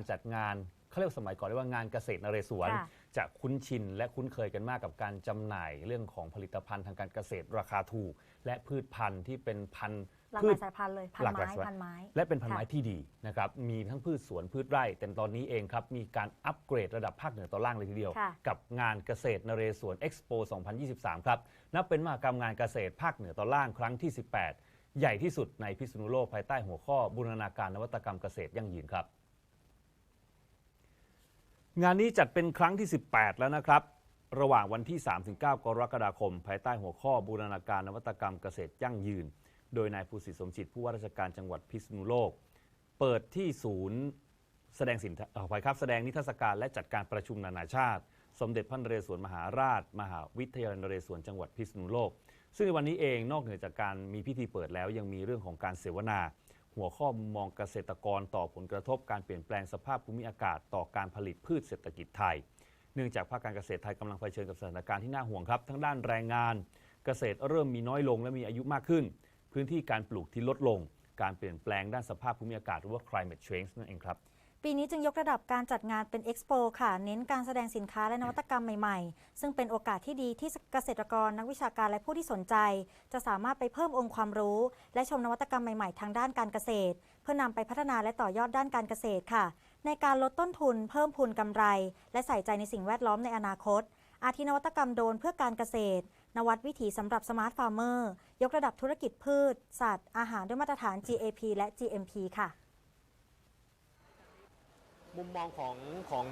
การจัดงานเขาเรียกว่าสมัยก่อนเรียกว่างานเกษตรนเรศวร ค่ะจะคุ้นชินและคุ้นเคยกันมากกับการจำหน่ายเรื่องของผลิตภัณฑ์ทางการเกษตรราคาถูก และพืชพันธุ์ที่เป็นพันธุ์หลากหพืลาช ยสายพันธุ์เลยพันหลากหไม้ลายสาย พันไม้ และเป็นพันธุ์ไม้ค่ะที่ดีนะครับ มีทั้งพืชสวนพืชไร่ แต่ตอนนี้เองครับ มีการอัปเกรดระดับภาคเหนือตอนล่างเลยทีเดียว ค่ะ กับงานเกษตรนเรศวรเอ็กซ์โป 2023 ครับ นับเป็นมหกรรมงานเกษตรภาคเหนือตอนล่างครั้งที่ 18 ใหญ่ที่สุดในพิษณุโลกภายใต้หัวข้อบูรณาการนวัตกรรมเกษตรยั่งยืนครับ งานนี้จัดเป็นครั้งที่ 18 แล้วนะครับ ระหว่างวันที่ 3-9 กรกฎาคม ภายใต้หัวข้อบูรณาการนวัตกรรมเกษตรยั่งยืน โดยนายภูสิทธิสมจิตผู้ว่าราชการจังหวัดพิษณุโลก เปิดที่ศูนย์แสดงสินเอ่อขออภัยครับแสดงนิทรรศการและจัดการประชุมนานาชาติ สมเด็จพระนเรศวรมหาราช มหาวิทยาลัยนเรศวรจังหวัดพิษณุโลก ซึ่งในวันนี้เองนอกเหนือจากการมีพิธีเปิดแล้วยังมีเรื่องของการเสวนา หัวข้อมุมมองเกษตรกรต่อผลกระทบการเปลี่ยนแปลงสภาพภูมิอากาศต่อการผลิตพืชเศรษฐกิจไทย เนื่องจากภาคการเกษตรไทยกำลังเผชิญกับสถานการณ์ที่น่าห่วงครับทั้งด้านแรงงาน เกษตรเริ่มมีน้อยลงและมีอายุมากขึ้น พื้นที่การปลูกที่ลดลง การเปลี่ยนแปลงด้านสภาพภูมิอากาศหรือว่า climate change นั่นเองครับ ปีนี้จึงยกระดับการจัดงานเป็นเอ็กซ์โปค่ะ เน้นการแสดงสินค้าและนวัตกรรมใหม่ๆ ซึ่งเป็นโอกาสที่ดีที่เกษตรกรนักวิชาการและผู้ที่สนใจ จะสามารถไปเพิ่มองค์ความรู้ และชมนวัตกรรมใหม่ๆ ทางด้านการเกษตร เพื่อนำไปพัฒนาและต่อยอดด้านการเกษตรค่ะ ในการลดต้นทุน เพิ่มพูนกำไร และใส่ใจในสิ่งแวดล้อมในอนาคต อาทินวัตกรรมโดรนเพื่อการเกษตร นวัตวิถีสำหรับสมาร์ทฟาร์มเมอร์ยกระดับธุรกิจพืช สัตว์ อาหารด้วยมาตรฐาน GAP และ GMP ค่ะ มุมมองของของ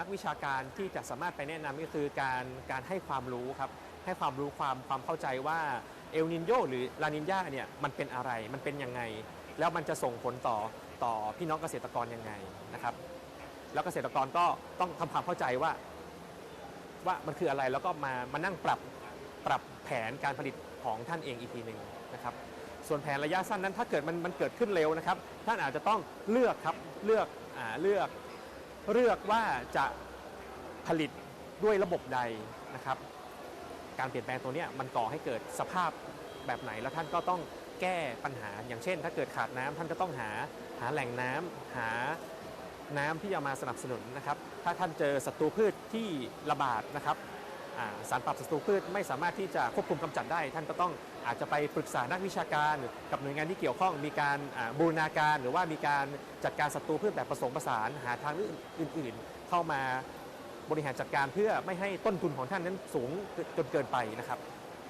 นักวิชาการที่จะสามารถไปแนะนำก็คือการการให้ความรู้ครับ ให้ความรู้ความความเข้าใจว่าเอลนินโยหรือลานินยาเนี่ยมันเป็นอะไรมันเป็นยังไง แล้วมันจะส่งผลต่อต่อพี่น้องเกษตรกรยังไงนะครับ แล้วเกษตรกรก็ต้องทำความเข้าใจว่า ว่ามันคืออะไรแล้วก็มามานั่งปรับปรับแผนการผลิตของท่านเองอีกทีหนึ่งนะครับ ส่วนแผนระยะสั้นนั้นถ้าเกิดมันมันเกิดขึ้นเร็วนะครับ ท่านอาจจะต้องเลือกครับเลือก เลือกเลือกว่าจะผลิตด้วยระบบใดนะครับ การเปลี่ยนแปลงตัวนี้มันก่อให้เกิดสภาพแบบไหนแล้วท่านก็ต้องแก้ปัญหาอย่างเช่น ถ้าเกิดขาดน้ำท่านก็ต้องหาหาแหล่งน้ำหาน้ำที่จะมาสนับสนุนนะครับ ถ้าท่านเจอศัตรูพืชที่ระบาดนะครับ สารปรับศัตรูพืชไม่สามารถที่จะควบคุมกำจัดได้ ท่านก็ต้องอาจจะไปปรึกษานักวิชาการ กับหน่วยงานที่เกี่ยวข้องมีการบูรณาการ หรือว่ามีการจัดการศัตรูพืชแบบผสมผสานหาทางอื่น ๆ เข้ามาบริหารจัดการเพื่อไม่ให้ต้นทุนของท่านนั้นสูงจนเกินไปนะครับ